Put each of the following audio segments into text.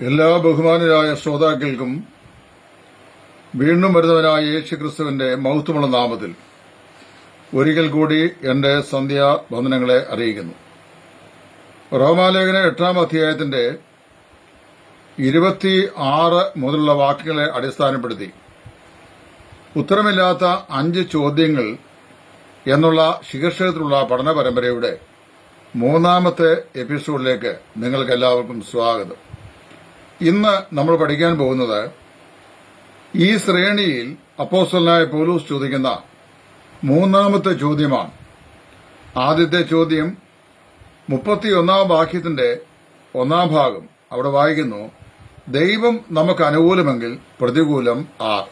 എല്ലാ ബഹുമാനരായ ശ്രോതാക്കൾക്കും വീണ്ടും വരുന്നവനായ യേശു ക്രിസ്തുവിന്റെ മഹത്വമുള്ള നാമത്തിൽ ഒരിക്കൽ കൂടി എന്റെ സന്ധ്യാ വന്ദനങ്ങളെ അറിയിക്കുന്നു. റോമാലേഖന എട്ടാം അധ്യായത്തിന്റെ ഇരുപത്തി ആറ് മുതലുള്ള വാക്യങ്ങളെ അടിസ്ഥാനപ്പെടുത്തി ഉത്തരമില്ലാത്ത അഞ്ച് ചോദ്യങ്ങൾ എന്നുള്ള ശീർഷകത്തിലുള്ള പഠന പരമ്പരയുടെ മൂന്നാമത്തെ എപ്പിസോഡിലേക്ക് നിങ്ങൾക്കെല്ലാവർക്കും സ്വാഗതം. ഇന്ന് നമ്മൾ പഠിക്കാൻ പോകുന്നത് ഈ ശ്രേണിയിൽ അപ്പോസ്റ്റലായ പോലൂസ് ചോദിക്കുന്ന മൂന്നാമത്തെ ചോദ്യമാണ്. ആദ്യത്തെ ചോദ്യം മുപ്പത്തിയൊന്നാം വാക്യത്തിന്റെ ഒന്നാം ഭാഗം. അവിടെ വായിക്കുന്നു ദൈവം നമുക്ക് അനുകൂലമെങ്കിൽ പ്രതികൂലം ആർ.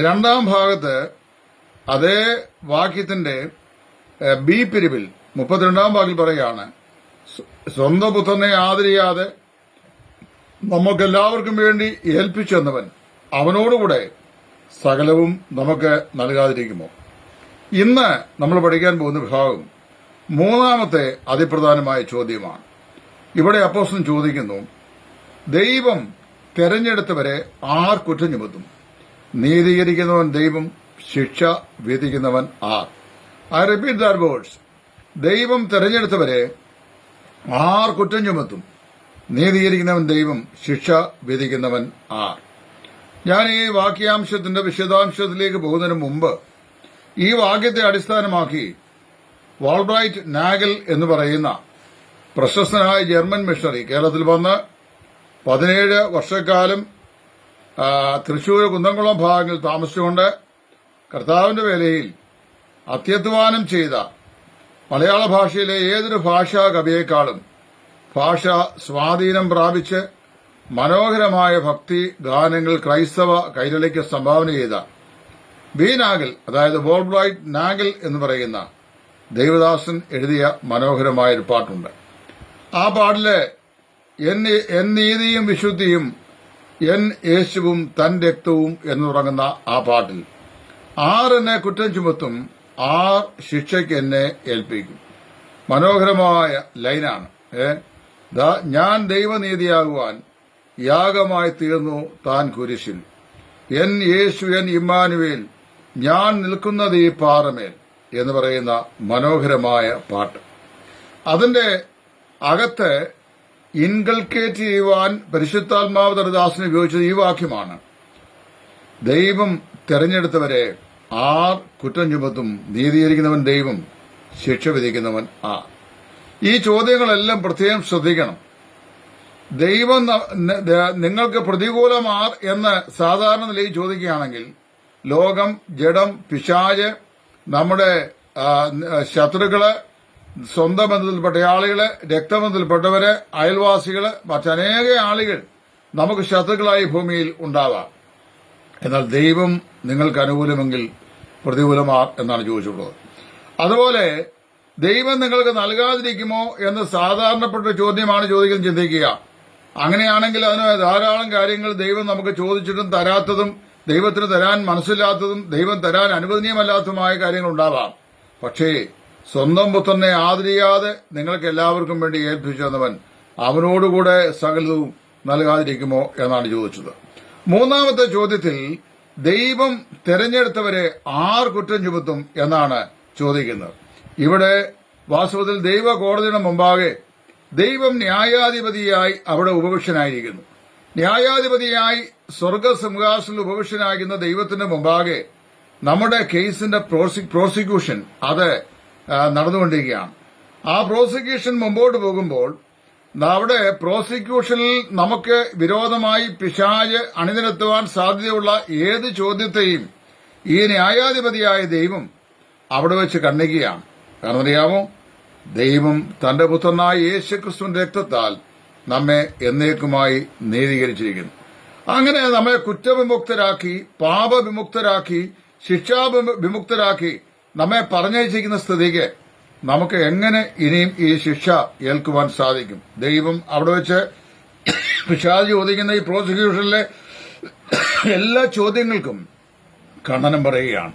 രണ്ടാം ഭാഗത്ത് അതേ വാക്യത്തിന്റെ ബി പിരിവിൽ മുപ്പത്തിരണ്ടാം വാക്കിൽ പറയുകയാണ് സ്വ- സ്വന്തം പുത്രനെ ആദരിയാതെ നമുക്കെല്ലാവർക്കും വേണ്ടി ഏൽപ്പിച്ചെന്നവൻ അവനോടുകൂടെ സകലവും നമുക്ക് നൽകാതിരിക്കുമോ? ഇന്ന് നമ്മൾ പഠിക്കാൻ പോകുന്ന വിഭാഗം മൂന്നാമത്തെ അതിപ്രധാനമായ ചോദ്യമാണ്. ഇവിടെ അപ്പോസം ചോദിക്കുന്നു ദൈവം തെരഞ്ഞെടുത്തവരെ ആർ കുറ്റം ചുമത്തും നീതീകരിക്കുന്നവൻ ദൈവം ശിക്ഷ വിധിക്കുന്നവൻ ആർ? ഐ റിപ്പീറ്റ് ദാറ്റ് വേർഡ്സ് ദൈവം തെരഞ്ഞെടുത്തവരെ ആർ കുറ്റം ചുമത്തും നീതീകരിക്കുന്നവൻ ദൈവം ശിക്ഷ വിധിക്കുന്നവൻ ആർ. ഞാൻ ഈ വാക്യാംശത്തിന്റെ വിശദാംശത്തിലേക്ക് പോകുന്നതിന് മുമ്പ് ഈ വാക്യത്തെ അടിസ്ഥാനമാക്കി വാൾബ്രൈറ്റ് നാഗൽ എന്ന് പറയുന്ന പ്രശസ്തനായ ജർമ്മൻ മിഷണറി കേരളത്തിൽ വന്ന് പതിനേഴ് വർഷക്കാലം തൃശൂർ കുന്നംകുളം ഭാഗങ്ങളിൽ താമസിച്ചുകൊണ്ട് കർത്താവിന്റെ വേലയിൽ അത്യധ്വാനം ചെയ്ത മലയാള ഭാഷയിലെ ഏതൊരു ഭാഷാ കവിയേക്കാളും ഭാഷ സ്വാധീനം പ്രാപിച്ച് മനോഹരമായ ഭക്തി ഗാനങ്ങൾ ക്രൈസ്തവ കൈരളിക്ക് സംഭാവന ചെയ്ത ബി നാഗൽ അതായത് വോൾബ്രൈറ്റ് നാഗൽ എന്ന് പറയുന്ന ദേവദാസൻ എഴുതിയ മനോഹരമായ ഒരു പാട്ടുണ്ട്. ആ പാട്ടിൽ എൻ നീതിയും വിശുദ്ധിയും എൻ യേശുവും തൻ രക്തവും എന്ന് തുടങ്ങുന്ന ആ പാട്ടിൽ ആർ എന്നെ കുറ്റം ചുമത്തും ആർ ശിക്ഷയ്ക്ക് എന്നെ ഏൽപ്പിക്കും. മനോഹരമായ ലൈനാണ്. ഏ? ദാ ഞാൻ ദൈവനീതിയാകുവാൻ യാഗമായി തീർന്നു താൻ കുരിശിൽ. എൻ യേശു എൻ ഇമ്മാനുവേൽ ഞാൻ നിൽക്കുന്നത് ഈ പാറമേൽ എന്ന് പറയുന്ന മനോഹരമായ പാട്ട്. അതിന്റെ അകത്ത് ഇൻകൾക്കേറ്റ് ചെയ്യുവാൻ പരിശുദ്ധാത്മാവ് ദർദാസിനെ ഉപയോഗിച്ചത് ഈ വാക്യമാണ്. ദൈവം തെരഞ്ഞെടുത്തവരെ ആർ കുറ്റം ചുമത്തും നീതീകരിക്കുന്നവൻ ദൈവം ശിക്ഷ വിധിക്കുന്നവൻ ആ. ഈ ചോദ്യങ്ങളെല്ലാം പ്രത്യേകം ശ്രദ്ധിക്കണം. ദൈവം നിങ്ങൾക്ക് പ്രതികൂലമാർ എന്ന് സാധാരണ നിലയിൽ ചോദിക്കുകയാണെങ്കിൽ ലോകം ജഡം പിശാജ് നമ്മുടെ ശത്രുക്കൾ സ്വന്തം ബന്ധത്തിൽപ്പെട്ട ആളുകൾ രക്തബന്ധത്തിൽപ്പെട്ടവര് അയൽവാസികൾ മറ്റനേക ആളുകൾ നമുക്ക് ശത്രുക്കളായി ഭൂമിയിൽ ഉണ്ടാവാം. എന്നാൽ ദൈവം നിങ്ങൾക്ക് അനുകൂലമെങ്കിൽ പ്രതികൂലമാർ എന്നാണ് ചോദിച്ചിട്ടുള്ളത്. അതുപോലെ ദൈവം നിങ്ങൾക്ക് നൽകാതിരിക്കുമോ എന്ന് സാധാരണപ്പെട്ട ചോദ്യമാണ് ചോദിക്കാൻ ചിന്തിക്കുക. അങ്ങനെയാണെങ്കിൽ അതിന് ധാരാളം കാര്യങ്ങൾ ദൈവം നമുക്ക് ചോദിച്ചിട്ടും തരാത്തതും ദൈവത്തിന് തരാൻ മനസ്സില്ലാത്തതും ദൈവം തരാൻ അനുവദനീയമല്ലാത്തതുമായ കാര്യങ്ങൾ ഉണ്ടാവാം. പക്ഷേ സ്വന്തം പുത്രനെ ആദരിയാതെ നിങ്ങൾക്ക് എല്ലാവർക്കും വേണ്ടി ഏൽപ്പിച്ചു തന്നവൻ അവനോടുകൂടെ സകലവും നൽകാതിരിക്കുമോ എന്നാണ് ചോദിച്ചത്. മൂന്നാമത്തെ ചോദ്യത്തിൽ ദൈവം തെരഞ്ഞെടുത്തവരെ ആർ കുറ്റം ചുമത്തും എന്നാണ് ചോദിക്കുന്നത്. ഇവിടെ വാസ്തവത്തിൽ ദൈവ കോടതിയുടെ മുമ്പാകെ ദൈവം ന്യായാധിപതിയായി അവിടെ ഉപവിഷ്ടനായിരിക്കുന്നു ന്യായാധിപതിയായി സ്വർഗസിംഹാസനിൽ ഉപവിഷ്ടനായിരിക്കുന്ന ദൈവത്തിന്റെ മുമ്പാകെ നമ്മുടെ കേസിന്റെ പ്രോസിക്യൂഷൻ അത് നടന്നുകൊണ്ടിരിക്കുകയാണ്. ആ പ്രോസിക്യൂഷൻ മുമ്പോട്ട് പോകുമ്പോൾ അവിടെ പ്രോസിക്യൂഷനിൽ നമുക്ക് വിരോധമായി പിശാജ് അണിനിരത്തുവാൻ സാധ്യതയുള്ള ഏത് ചോദ്യത്തെയും ഈ ന്യായാധിപതിയായ ദൈവം അവിടെ വെച്ച് കണ്ണിക്കുകയാണ്. കാരണം അറിയാമോ ദൈവം തന്റെ പുത്രനായ യേശുക്രിസ്തുവിന്റെ രക്തത്താൽ നമ്മെ എന്നേക്കുമായി നീതീകരിച്ചിരിക്കുന്നു. അങ്ങനെ നമ്മെ കുറ്റവിമുക്തരാക്കി പാപവിമുക്തരാക്കി ശിക്ഷാ വിമുക്തരാക്കി നമ്മെ പറഞ്ഞയച്ചിരിക്കുന്ന സ്ഥിതിക്ക് നമുക്ക് എങ്ങനെ ഇനിയും ഈ ശിക്ഷ ഏൽക്കുവാൻ സാധിക്കും? ദൈവം അവിടെ വെച്ച് പിശാജ് ചോദിക്കുന്ന ഈ പ്രോസിക്യൂഷനിലെ എല്ലാ ചോദ്യങ്ങൾക്കും ഖണ്ഡനം പറയുകയാണ്.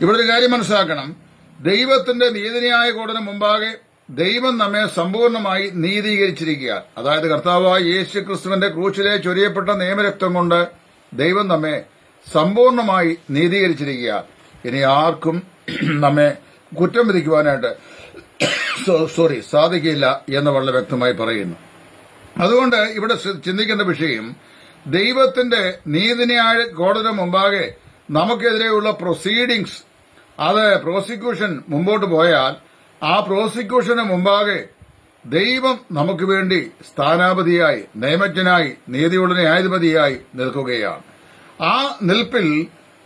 ഇവിടെ ഒരു കാര്യം മനസ്സിലാക്കണം. ദൈവത്തിന്റെ നീതിന്യായ കോടതിന് മുമ്പാകെ ദൈവം നമ്മെ സമ്പൂർണമായി നീതീകരിച്ചിരിക്കുക അതായത് കർത്താവായ യേശു ക്രിസ്തുവിന്റെ ക്രൂശിലെ ചൊരിയപ്പെട്ട നിയമരക്തം കൊണ്ട് ദൈവം നമ്മെ സമ്പൂർണമായി നീതീകരിച്ചിരിക്കുക ഇനി ആർക്കും നമ്മെ കുറ്റം വിധിക്കുവാനായിട്ട് സോറി സാധിക്കില്ല എന്ന് വളരെ വ്യക്തമായി പറയുന്നു. അതുകൊണ്ട് ഇവിടെ ചിന്തിക്കേണ്ട വിഷയം ദൈവത്തിന്റെ നീതിന്യായ കോടതിയുടെ മുമ്പാകെ നമുക്കെതിരെയുള്ള പ്രൊസീഡിങ്സ് അത് പ്രോസിക്യൂഷൻ മുമ്പോട്ട് പോയാൽ ആ പ്രോസിക്യൂഷന് മുമ്പാകെ ദൈവം നമുക്ക് വേണ്ടി സ്ഥാനാപതിയായി നിയമജ്ഞനായി നീതിയുള്ള ന്യായാധിപതിയായി നിൽക്കുകയാണ്. ആ നിൽപ്പിൽ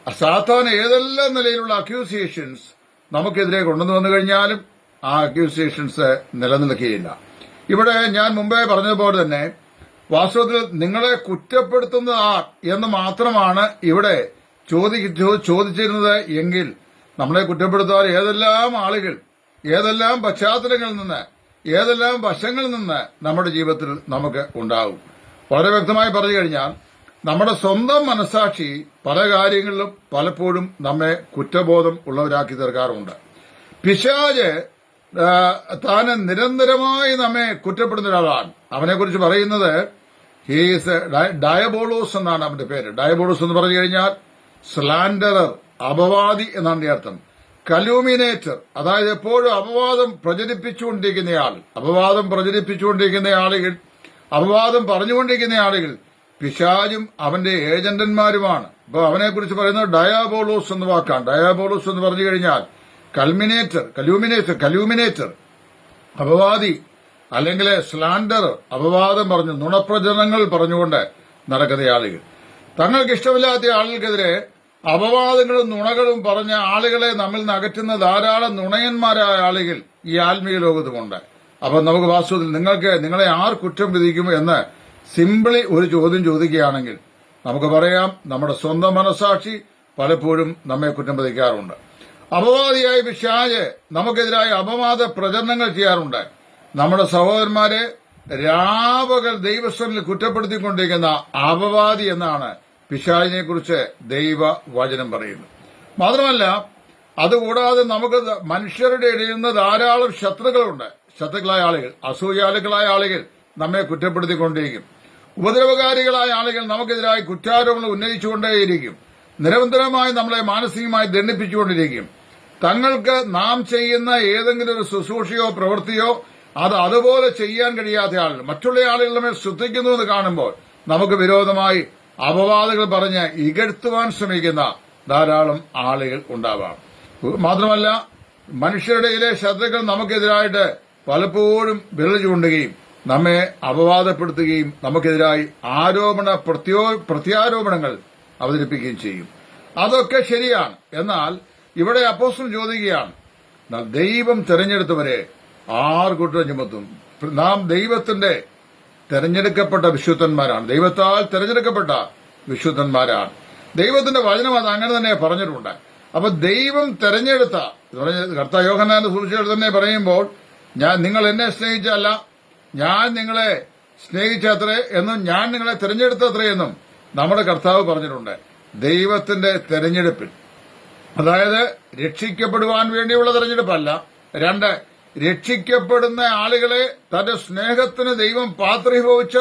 സാധാരണ ഏതെല്ലാം നിലയിലുള്ള അക്യൂസിയേഷൻസ് നമുക്കെതിരെ കൊണ്ടുവന്നു വന്നു കഴിഞ്ഞാലും ആ അക്യൂസിയേഷൻസ് നിലനിൽക്കുകയില്ല. ഇവിടെ ഞാൻ മുമ്പേ പറഞ്ഞതുപോലെ തന്നെ വാസ്തവത്തിൽ നിങ്ങളെ കുറ്റപ്പെടുത്തുന്ന ആർ എന്ന് മാത്രമാണ് ഇവിടെ ചോദിച്ചിരുന്നത് എങ്കിൽ നമ്മളെ കുറ്റപ്പെടുത്താൻ ഏതെല്ലാം ആളുകൾ ഏതെല്ലാം പശ്ചാത്തലങ്ങളിൽ നിന്ന് ഏതെല്ലാം വശങ്ങളിൽ നിന്ന് നമ്മുടെ ജീവിതത്തിൽ നമുക്ക് ഉണ്ടാകും വളരെ വ്യക്തമായി പറഞ്ഞു കഴിഞ്ഞാൽ നമ്മുടെ സ്വന്തം മനസാക്ഷി പല കാര്യങ്ങളിലും പലപ്പോഴും നമ്മെ കുറ്റബോധം ഉള്ളവരാക്കി തീർക്കാറുണ്ട് പിശാജ് താൻ നിരന്തരമായി നമ്മെ കുറ്റപ്പെടുന്ന ഒരാളാണ്. അവനെക്കുറിച്ച് പറയുന്നത് ഹീസ് ഡയബോളോസ് എന്നാണ് അവന്റെ പേര്. ഡയബോളോസ് എന്ന് പറഞ്ഞു കഴിഞ്ഞാൽ സ്ലാൻഡറർ അപവാദി എന്നാണ് അർത്ഥം. കലൂമിനേറ്റർ അതായത് എപ്പോഴും അപവാദം പ്രചരിപ്പിച്ചുകൊണ്ടിരിക്കുന്നയാൾ അപവാദം പ്രചരിപ്പിച്ചുകൊണ്ടിരിക്കുന്ന ആളുകൾ അപവാദം പറഞ്ഞുകൊണ്ടിരിക്കുന്ന ആളുകൾ പിശാചും അവന്റെ ഏജന്റന്മാരുമാണ്. അപ്പൊ അവനെക്കുറിച്ച് പറയുന്നത് ഡയാബോളോസ് എന്ന് വാക്കാണ്. ഡയാബോളോസ് എന്ന് പറഞ്ഞു കഴിഞ്ഞാൽ കൽമിനേറ്റർ കലൂമിനേറ്റർ കലൂമിനേറ്റർ അപവാദി അല്ലെങ്കിൽ സ്ലാൻഡർ അപവാദം പറഞ്ഞു നുണപ്രചരണങ്ങൾ പറഞ്ഞുകൊണ്ട് നടക്കുന്ന ആളുകൾ. തങ്ങൾക്ക് ഇഷ്ടമില്ലാത്ത ആളുകൾക്കെതിരെ അപവാദങ്ങളും നുണകളും പറഞ്ഞ ആളുകളെ നമ്മിൽ നിന്ന് അകറ്റുന്ന ധാരാളം നുണയന്മാരായ ആളുകൾ ഈ ആത്മീയ ലോകത്തുമുണ്ട് അപ്പൊ നമുക്ക് വാസ്തവത്തിൽ നിങ്ങൾക്ക് നിങ്ങളെ ആർ കുറ്റം വിധിക്കും എന്ന് സിംപിളി ഒരു ചോദ്യം ചോദിക്കുകയാണെങ്കിൽ നമുക്ക് പറയാം നമ്മുടെ സ്വന്തം മനസാക്ഷി പലപ്പോഴും നമ്മെ കുറ്റം വിധിക്കാറുണ്ട്. അപവാദിയായ പിശാജ് നമുക്കെതിരായ അപവാദ പ്രചരണങ്ങൾ ചെയ്യാറുണ്ട്. നമ്മുടെ സഹോദരന്മാരെ രാവകൾ ദൈവസ്വനിൽ കുറ്റപ്പെടുത്തിക്കൊണ്ടിരിക്കുന്ന അപവാദി എന്നാണ് പിശാചിനെ കുറിച്ച് ദൈവ വചനം പറയുന്നു. മാത്രമല്ല അതുകൂടാതെ നമുക്ക് മനുഷ്യരുടെ ഇടയിൽ നിന്ന് ധാരാളം ശത്രുക്കളുണ്ട്. ശത്രുക്കളായ ആളുകൾ അസൂയാലുക്കളായ ആളുകൾ നമ്മെ കുറ്റപ്പെടുത്തിക്കൊണ്ടിരിക്കും ഉപദ്രവകാരികളായ ആളുകൾ നമുക്കെതിരായി കുറ്റാരോപണം ഉന്നയിച്ചുകൊണ്ടേയിരിക്കും. നിരന്തരമായി നമ്മളെ മാനസികമായി ദണ്ഡിപ്പിച്ചുകൊണ്ടിരിക്കും. തങ്ങൾക്ക് നാം ചെയ്യുന്ന ഏതെങ്കിലും ഒരു ശുശ്രൂഷയോ പ്രവൃത്തിയോ അത് അതുപോലെ ചെയ്യാൻ കഴിയാത്ത ആളുകൾ മറ്റുള്ള ആളുകൾ നമ്മെ ശ്രദ്ധിക്കുന്നു എന്ന് കാണുമ്പോൾ നമുക്ക് വിരോധമായി അപവാദങ്ങൾ പറഞ്ഞ് ഇകഴ്ത്തുവാൻ ശ്രമിക്കുന്ന ധാരാളം ആളുകൾ ഉണ്ടാവാം. മാത്രമല്ല മനുഷ്യരുടെ ഇതിലെ ശത്രുക്കൾ നമുക്കെതിരായിട്ട് പലപ്പോഴും വിരൽ ചൂണ്ടുകയും നമ്മെ അപവാദപ്പെടുത്തുകയും നമുക്കെതിരായി ആരോപണ പ്രത്യോ പ്രത്യാരോപണങ്ങൾ അവതരിപ്പിക്കുകയും ചെയ്യും. അതൊക്കെ ശരിയാണ്. എന്നാൽ ഇവിടെ അപ്പോസ്റ്റൽ ചോദിക്കുകയാണ് ദൈവം തെരഞ്ഞെടുത്തവരെ ആർ കുറ്റം ചുമത്തും? നാം ദൈവത്തിന്റെ തെരഞ്ഞെടുക്കപ്പെട്ട വിശുദ്ധന്മാരാണ്. ദൈവത്താൽ തെരഞ്ഞെടുക്കപ്പെട്ട വിശുദ്ധന്മാരാണ്. ദൈവത്തിന്റെ വചനം അത് അങ്ങനെ തന്നെ പറഞ്ഞിട്ടുണ്ട്. അപ്പൊ ദൈവം തെരഞ്ഞെടുത്ത കർത്ത യോഹനാന്റെ സൂക്ഷിച്ചു തന്നെ പറയുമ്പോൾ ഞാൻ നിങ്ങൾ എന്നെ സ്നേഹിച്ചല്ല ഞാൻ നിങ്ങളെ സ്നേഹിച്ചത്രേ എന്നും ഞാൻ നിങ്ങളെ തിരഞ്ഞെടുത്തത്രേ എന്നും നമ്മുടെ കർത്താവ് പറഞ്ഞിട്ടുണ്ട്. ദൈവത്തിന്റെ തെരഞ്ഞെടുപ്പിൽ. അതായത് രക്ഷിക്കപ്പെടുവാൻ വേണ്ടിയുള്ള തെരഞ്ഞെടുപ്പല്ല. രണ്ട് രക്ഷിക്കപ്പെടുന്ന ആളുകളെ തന്റെ സ്നേഹത്തിന് ദൈവം പാത്രീഭവിച്ച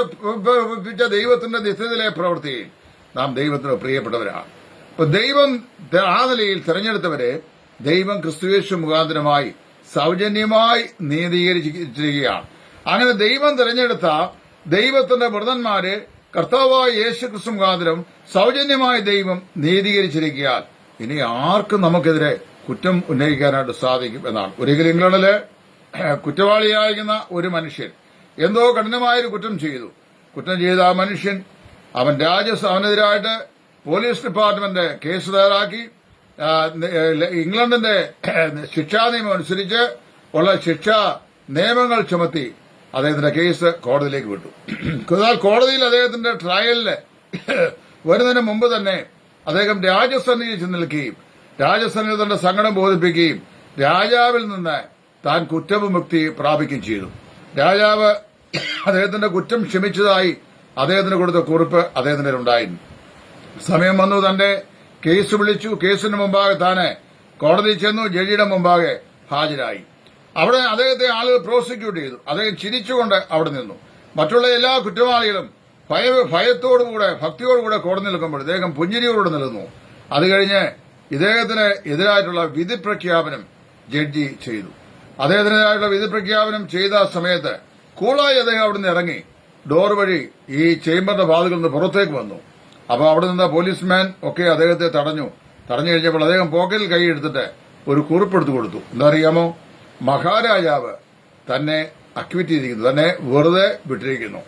ദൈവത്തിന്റെ നിത്യത്തിലെ പ്രവൃത്തി. നാം ദൈവത്തിന് പ്രിയപ്പെട്ടവരാണ്. അപ്പൊ ദൈവം ആ നിലയിൽ തെരഞ്ഞെടുത്തവരെ ദൈവം ക്രിസ്തുവേശു മുഖാന്തരമായി സൗജന്യമായി നീതീകരിച്ചിരിക്കുകയാണ്. അങ്ങനെ ദൈവം തെരഞ്ഞെടുത്ത ദൈവത്തിന്റെ മൃതന്മാരെ കർത്താവായ യേശു ക്രിസ്തു മുഖാന്തരം സൗജന്യമായി ദൈവം നീതീകരിച്ചിരിക്കാൻ ഇനി ആർക്കും നമുക്കെതിരെ കുറ്റം ഉന്നയിക്കാനായിട്ട് സാധിക്കും എന്നാണ്. ഒരിക്കലും ഇംഗ്ലണ്ടിൽ കുറ്റവാളിയായിരുന്ന ഒരു മനുഷ്യൻ എന്തോ കഠിനമായൊരു കുറ്റം ചെയ്തു. കുറ്റം ചെയ്ത ആ മനുഷ്യൻ അവൻ രാജ്യസ് അവനെതിരായിട്ട് പോലീസ് ഡിപ്പാർട്ട്മെന്റ് കേസ് തയ്യാറാക്കി. ഇംഗ്ലണ്ടിന്റെ ശിക്ഷാ നിയമം അനുസരിച്ച് ഉള്ള ശിക്ഷാ നിയമങ്ങൾ ചുമത്തി അദ്ദേഹത്തിന്റെ കേസ് കോടതിയിലേക്ക് വിട്ടു. എന്നാൽ കോടതിയിൽ അദ്ദേഹത്തിന്റെ ട്രയലിൽ വരുന്നതിന് മുമ്പ് തന്നെ അദ്ദേഹം രാജസന്നിധി ചെന്ന് നിൽക്കുകയും രാജസന്നിധി തന്റെ സങ്കടം ബോധിപ്പിക്കുകയും രാജാവിൽ നിന്ന് താൻ കുറ്റവിമുക്തി പ്രാപിക്കുകയും ചെയ്തു. രാജാവ് അദ്ദേഹത്തിന്റെ കുറ്റം ക്ഷമിച്ചതായി അദ്ദേഹത്തിന് കൊടുത്ത കുറിപ്പ് അദ്ദേഹത്തിന്റെ ഉണ്ടായിരുന്നു സമയം വന്നു തന്റെ കേസ് വിളിച്ചു. കേസിന് മുമ്പാകെ താന് കോടതി ചെന്നു ജഡ്ജിയുടെ മുമ്പാകെ ഹാജരായി. അവിടെ അദ്ദേഹത്തെ ആളുകൾ പ്രോസിക്യൂട്ട് ചെയ്തു. അദ്ദേഹം ചിരിച്ചുകൊണ്ട് അവിടെ നിന്നു. മറ്റുള്ള എല്ലാ കുറ്റവാളികളും ഭയ ഭയത്തോടുകൂടെ ഭക്തിയോടുകൂടെ കോടതി നിൽക്കുമ്പോൾ ഇദ്ദേഹം പുഞ്ചിരിയോടുകൂടെ നിൽക്കുന്നു. അത് കഴിഞ്ഞ് ഇദ്ദേഹത്തിന് എതിരായിട്ടുള്ള വിധി പ്രഖ്യാപനം ജഡ്ജി ചെയ്തു. അദ്ദേഹത്തിനെതിരായിട്ടുള്ള വിധി പ്രഖ്യാപനം ചെയ്ത സമയത്ത് കൂളായി അദ്ദേഹം അവിടെ നിന്ന് ഇറങ്ങി. ഡോർ വഴി ഈ ചേംബറിന്റെ വാതിൽ നിന്ന് പുറത്തേക്ക് വന്നു. അപ്പൊ അവിടെ നിന്ന് പോലീസ്മാൻ ഒക്കെ അദ്ദേഹത്തെ തടഞ്ഞു. തടഞ്ഞു കഴിഞ്ഞപ്പോൾ അദ്ദേഹം പോക്കറ്റിൽ കൈയെടുത്തിട്ട് ഒരു കുറിപ്പെടുത്തു കൊടുത്തു. എന്താ അറിയാമോ? മഹാരാജാവ് തന്നെ അക്വിറ്റ് ചെയ്തിരിക്കുന്നു. തന്നെ വെറുതെ വിട്ടിരിക്കുന്നു.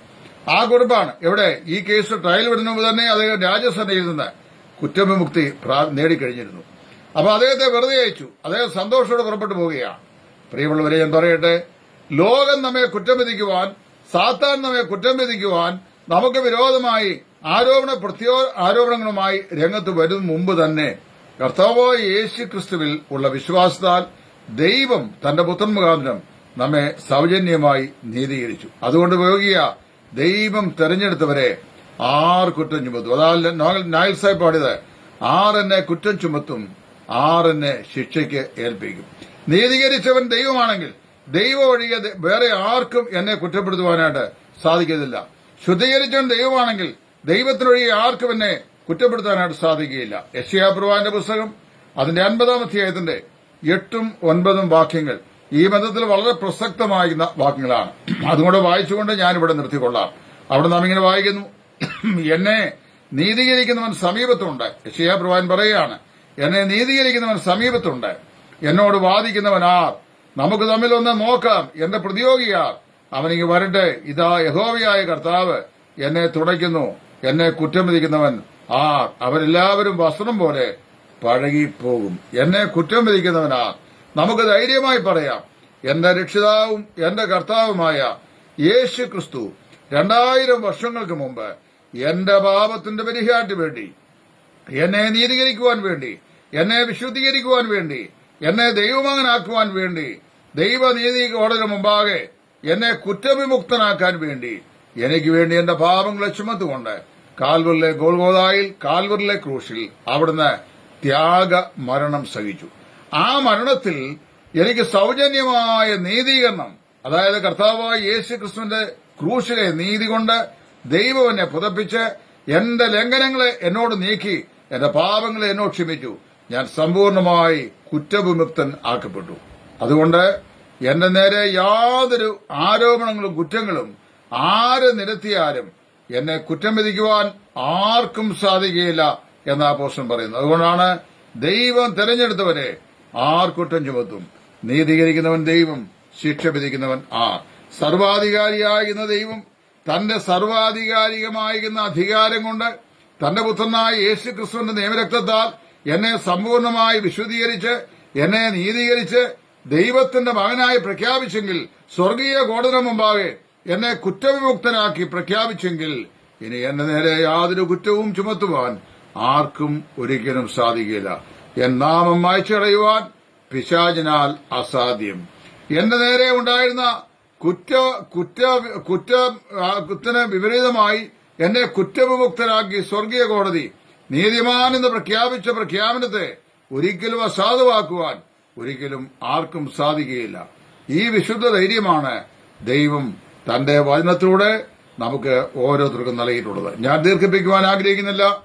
ആ കുറിപ്പാണ്. എവിടെ? ഈ കേസ് ട്രയൽ വരുന്ന മുമ്പ് തന്നെ അദ്ദേഹം രാജ്യസഭയിൽ നിന്ന് കുറ്റവിമുക്തി നേടിക്കഴിഞ്ഞിരുന്നു. അപ്പൊ അദ്ദേഹത്തെ വെറുതെ അയച്ചു. അദ്ദേഹം സന്തോഷത്തോടെ പുറപ്പെട്ടു പോവുകയാണ്. പ്രിയമുള്ളവരെ ഞാൻ പറയട്ടെ ലോകം നമ്മെ കുറ്റം വിധിക്കുവാൻ സാത്താൻ നമ്മെ കുറ്റം വിധിക്കുവാൻ നമുക്ക് വിരോധമായി ആരോപണ പ്രത്യോ ആരോപണങ്ങളുമായി രംഗത്ത് വരും മുമ്പ് തന്നെ കർത്താവായ യേശു ക്രിസ്തുവിൽ ഉള്ള വിശ്വാസത്താൽ ദൈവം തന്റെ പുത്രൻ മുഖാന്തരം നമ്മെ സൗജന്യമായി നീതീകരിച്ചു. അതുകൊണ്ട് ഉപയോഗിക്കുക ദൈവം തെരഞ്ഞെടുത്തവരെ ആർ കുറ്റം ചുമത്തും. അതാ നായൽ സാഹിബ് പാടിയത് ആർ എന്നെ കുറ്റം ചുമത്തും ആർ എന്നെ ശിക്ഷയ്ക്ക് ഏൽപ്പിക്കും. നീതീകരിച്ചവൻ ദൈവമാണെങ്കിൽ ദൈവം ഒഴികെ വേറെ ആർക്കും എന്നെ കുറ്റപ്പെടുത്തുവാനായിട്ട് സാധിക്കത്തില്ല ശുദ്ധീകരിച്ചവൻ ദൈവമാണെങ്കിൽ ദൈവത്തിനൊഴികെ ആർക്കും എന്നെ കുറ്റപ്പെടുത്താനായിട്ട് സാധിക്കുകയില്ല. യശയാപ്രവാന്റെ പുസ്തകം അതിന്റെ അൻപതാം അധ്യായത്തിന്റെ എട്ടും ഒൻപതും വാക്യങ്ങൾ ഈ ബന്ധത്തിൽ വളരെ പ്രസക്തമായിരുന്ന വാക്യങ്ങളാണ്. അതുകൊണ്ട് വായിച്ചുകൊണ്ട് ഞാനിവിടെ നിർത്തിക്കൊള്ളാം. അവിടെ നാം ഇങ്ങനെ വായിക്കുന്നു. എന്നെ നീതീകരിക്കുന്നവൻ സമീപത്തുണ്ട്. യശയാപ്രവാൻ പറയുകയാണ് എന്നെ നീതീകരിക്കുന്നവൻ സമീപത്തുണ്ട്. എന്നോട് വാദിക്കുന്നവനാർ. നമുക്ക് തമ്മിൽ ഒന്ന് നോക്കാം. എന്റെ പ്രതിയോഗിയാർ. അവനിക്ക് വരട്ടെ. ഇതാ യഹോവയായ കർത്താവ് എന്നെ തുടയ്ക്കുന്നു. എന്നെ കുറ്റം വിധിക്കുന്നവൻ ആർ. അവരെല്ലാവരും വസ്ത്രം പോലെ പഴകിപ്പോകും. എന്നെ കുറ്റം വിധിക്കുന്നവനാർ നമുക്ക് ധൈര്യമായി പറയാം. എന്റെ രക്ഷിതാവും എന്റെ കർത്താവുമായ യേശു ക്രിസ്തു രണ്ടായിരം വർഷങ്ങൾക്ക് മുമ്പ് എന്റെ പാപത്തിന്റെ പരിഹാരത്തിന് വേണ്ടി എന്നെ നീതീകരിക്കുവാൻ വേണ്ടി എന്നെ വിശുദ്ധീകരിക്കുവാൻ വേണ്ടി എന്നെ ദൈവമകനാക്കുവാൻ വേണ്ടി ദൈവനീതി കോടതിന് മുമ്പാകെ എന്നെ കുറ്റവിമുക്തനാക്കാൻ വേണ്ടി എനിക്ക് വേണ്ടി എന്റെ പാപങ്ങളെ ചുമത്തുകൊണ്ട് കാൽവറിലെ ഗോൾഗോതായിൽ കാൽവറിലെ ക്രൂശിൽ അവിടുന്ന് ത്യാഗ മരണം സഹിച്ചു. ആ മരണത്തിൽ എനിക്ക് സൗജന്യമായ നീതീകരണം അതായത് കർത്താവായ യേശു ക്രിസ്തുവിന്റെ ക്രൂശിലെ നീതി കൊണ്ട് ദൈവം എന്നെ പുതപ്പിച്ച് എന്റെ ലംഘനങ്ങളെ എന്നോട് നീക്കി എന്റെ പാപങ്ങളെ എന്നോട് ക്ഷമിച്ചു. ഞാൻ സമ്പൂർണമായി കുറ്റവിമുക്തൻ ആക്കപ്പെട്ടു. അതുകൊണ്ട് എന്റെ നേരെ യാതൊരു ആരോപണങ്ങളും കുറ്റങ്ങളും ആര് നിരത്തിയാലും എന്നെ കുറ്റം വിധിക്കുവാൻ ആർക്കും സാധിക്കുകയില്ല എന്ന് ആ പോസ്റ്റൻ പറയുന്നു. അതുകൊണ്ടാണ് ദൈവം തെരഞ്ഞെടുത്തവരെ ആർ കുറ്റം ചുമത്തും. നീതീകരിക്കുന്നവൻ ദൈവം ശിക്ഷ വിധിക്കുന്നവൻ ആർ. സർവാധികാരിയായിരുന്ന ദൈവം തന്റെ സർവാധികാരികമായിരുന്ന അധികാരം കൊണ്ട് തന്റെ പുത്രനായ യേശു ക്രിസ്തുവിന്റെ നിയമരക്തത്താൽ എന്നെ സമ്പൂർണമായി വിശുദ്ധീകരിച്ച് എന്നെ നീതീകരിച്ച് ദൈവത്തിന്റെ മകനായി പ്രഖ്യാപിച്ചെങ്കിൽ സ്വർഗീയ കോടതിന് മുമ്പാകെ എന്നെ കുറ്റവിമുക്തനാക്കി പ്രഖ്യാപിച്ചെങ്കിൽ ഇനി എന്റെ നേരെ യാതൊരു കുറ്റവും ചുമത്തുവാൻ ആർക്കും ഒരിക്കലും സാധിക്കില്ല. എന്നാമം നാമം മായ്ച്ചടയുവാൻ പിശാചിനാൽ അസാധ്യം. എന്റെ നേരെ ഉണ്ടായിരുന്ന കുറ്റ കുറ്റ കുറ്റ കുത്തിന് വിപരീതമായി എന്നെ കുറ്റവിമുക്തനാക്കി സ്വർഗീയ കോടതി നീതിമാൻ എന്ന് പ്രഖ്യാപിച്ച പ്രഖ്യാപനത്തെ ഒരിക്കലും അസാധുവാക്കുവാൻ ഒരിക്കലും ആർക്കും സാധിക്കുകയില്ല. ഈ വിശുദ്ധ ധൈര്യമാണ് ദൈവം തന്റെ വചനത്തിലൂടെ നമുക്ക് ഓരോരുത്തർക്കും നൽകിയിട്ടുള്ളത്. ഞാൻ ദീർഘിപ്പിക്കുവാൻ ആഗ്രഹിക്കുന്നില്ല.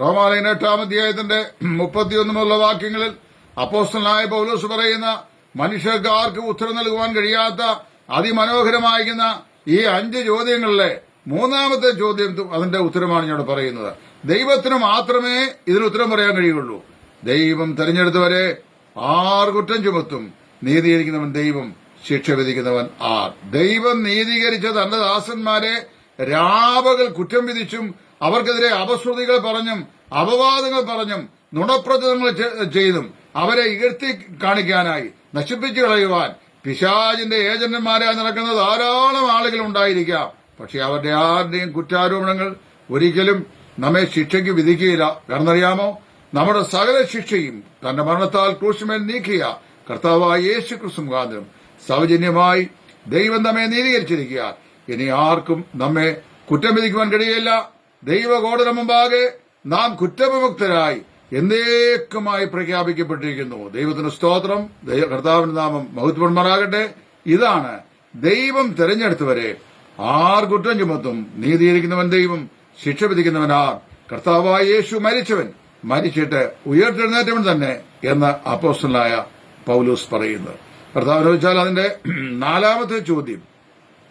റോമാലയൻ എട്ടാം അധ്യായത്തിന്റെ മുപ്പത്തിയൊന്ന് മുതലുള്ള വാക്യങ്ങളിൽ അപ്പോസ്റ്റലായ പൗലോസ് പറയുന്ന മനുഷ്യർക്ക് ആർക്കും ഉത്തരം നൽകുവാൻ കഴിയാത്ത അതിമനോഹരമായിരിക്കുന്ന ഈ അഞ്ച് ചോദ്യങ്ങളിലെ മൂന്നാമത്തെ ചോദ്യം അതിന്റെ ഉത്തരമാണ് ഞാൻ പറയുന്നത്. ദൈവത്തിന് മാത്രമേ ഇതിന് ഉത്തരം പറയാൻ കഴിയുള്ളൂ ദൈവം തെരഞ്ഞെടുത്തവരെ ആർ കുറ്റം ചുമത്തും. നീതീകരിക്കുന്നവൻ ദൈവം ശിക്ഷ വിധിക്കുന്നവൻ ആർ. ദൈവം നീതീകരിച്ച തന്റെ ദാസന്മാരെ രാപകൽ കുറ്റം വിധിച്ചും അവർക്കെതിരെ അപശ്രുതികൾ പറഞ്ഞും അപവാദങ്ങൾ പറഞ്ഞും നുണപ്രചരണങ്ങൾ ചെയ്തും അവരെ ഇകഴ്ത്തി കാണിക്കാനായി നശിപ്പിച്ചു കളയുവാൻ പിശാജിന്റെ ഏജന്റന്മാരായി നടക്കുന്ന ധാരാളം ആളുകൾ ഉണ്ടായിരിക്കാം. പക്ഷെ അവരുടെ ആരുടെയും കുറ്റാരോപണങ്ങൾ ഒരിക്കലും നമ്മെ ശിക്ഷയ്ക്ക് വിധിക്കുകയില്ല. കാരണമറിയാമോ നമ്മുടെ സകല ശിക്ഷയും തന്റെ മരണത്താൽ ക്രൂശുമേൽ നീക്കിയ കർത്താവായ യേശു ക്രിസ്തു മുഖാന്തരം സൗജന്യമായി ദൈവം നമ്മെ നീതീകരിച്ചിരിക്കുക. ഇനി ആർക്കും നമ്മെ കുറ്റം വിധിക്കുവാൻ കഴിയില്ല. ദൈവകോടന മുമ്പാകെ നാം കുറ്റവിമുക്തരായി എന്നേക്കുമായി പ്രഖ്യാപിക്കപ്പെട്ടിരിക്കുന്നു. ദൈവത്തിന് സ്തോത്രം. കർത്താവിന്റെ നാമം മഹത്വന്മാരാകട്ടെ ഇതാണ് ദൈവം തെരഞ്ഞെടുത്തവരെ ആർ കുറ്റം ചുമത്തും. നീതിയിരിക്കുന്നവൻ ദൈവം. ശിക്ഷ വിധിക്കുന്നവനാർ കർത്താവായ യേശു മരിച്ചവൻ. മരിച്ചിട്ട് ഉയർത്തെഴുന്നേറ്റവൻ തന്നെ എന്ന് അപ്പോസ്റ്റലായ പൗലൂസ് പറയുന്നത് കർത്താവ് ചോദിച്ചാൽ അതിന്റെ നാലാമത്തെ ചോദ്യം.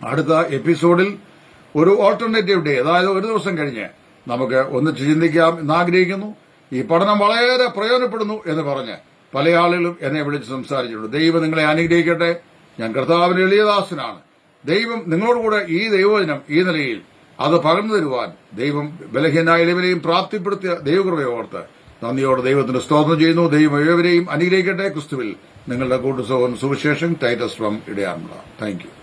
അടുത്ത എപ്പിസോഡിൽ ഒരു ഓൾട്ടർനേറ്റീവ് ഡേ അതായത് ഒരു ദിവസം കഴിഞ്ഞ് നമുക്ക് ഒന്നിച്ച് ചിന്തിക്കാം എന്ന് ആഗ്രഹിക്കുന്നു. ഈ പഠനം വളരെ പ്രയോജനപ്പെടുന്നു എന്ന് പറഞ്ഞ് പല ആളുകളും എന്നെ വിളിച്ച് സംസാരിച്ചിട്ടുണ്ട്. ദൈവം നിങ്ങളെ അനുഗ്രഹിക്കട്ടെ. ഞാൻ കർത്താവിന്റെ എളിയദാസനാണ് ദൈവം നിങ്ങളോടുകൂടെ ഈ ദൈവവചനം ഈ നിലയിൽ അത് പകർന്നു തരുവാൻ ദൈവം ബലഹീനായ ഇളവരെയും പ്രാപ്തിപ്പെടുത്തിയ ദൈവകൃപയോർത്ത് നന്ദിയോടെ ദൈവത്തിന് സ്തോത്രം ചെയ്യുന്നു. ദൈവം ഏവരെയും അനുഗ്രഹിക്കട്ടെ. ക്രിസ്തുവിൽ നിങ്ങളുടെ കൂട്ടുസഹോദരൻ സുവിശേഷൻ ടൈറ്റസ് ഫ്രം ഇടയാറുള്ള താങ്ക് യു